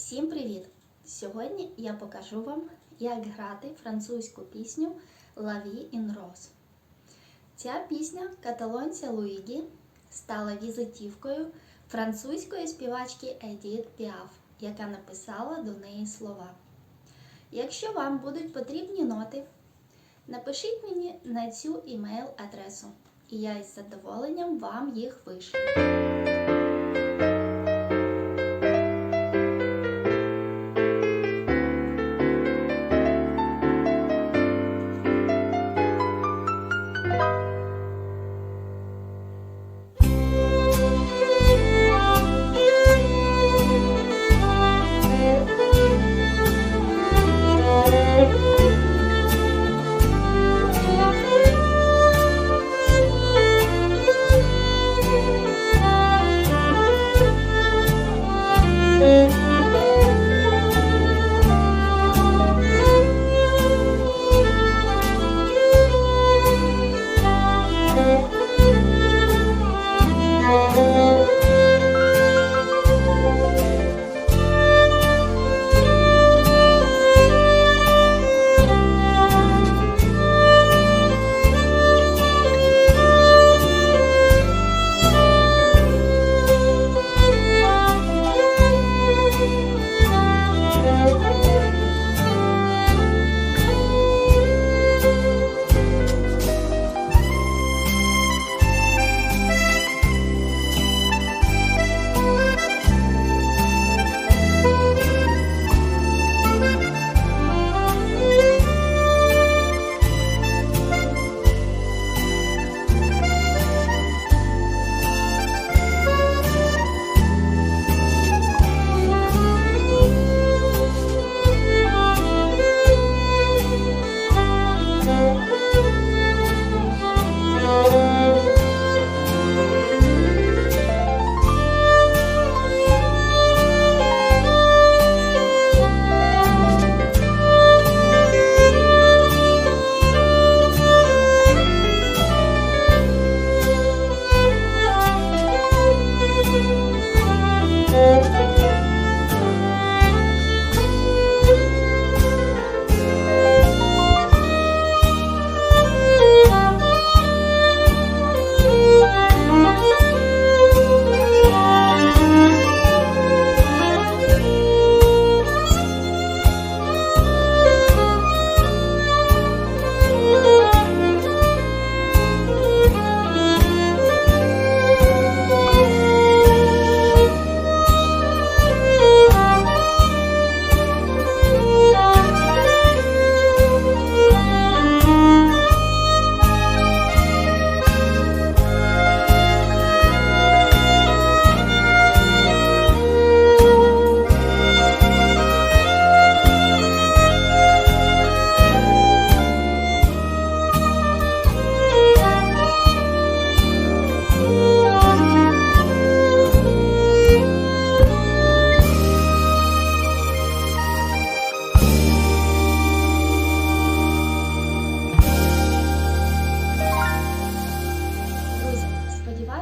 Всім привіт! Сьогодні я покажу вам, як грати французьку пісню La vie in rose. Ця пісня каталонця Луїгі стала візитівкою французької співачки Едіт Піаф, яка написала до неї слова. Якщо вам будуть потрібні ноти, напишіть мені на цю імейл-адресу, і я із задоволенням вам їх вишлю.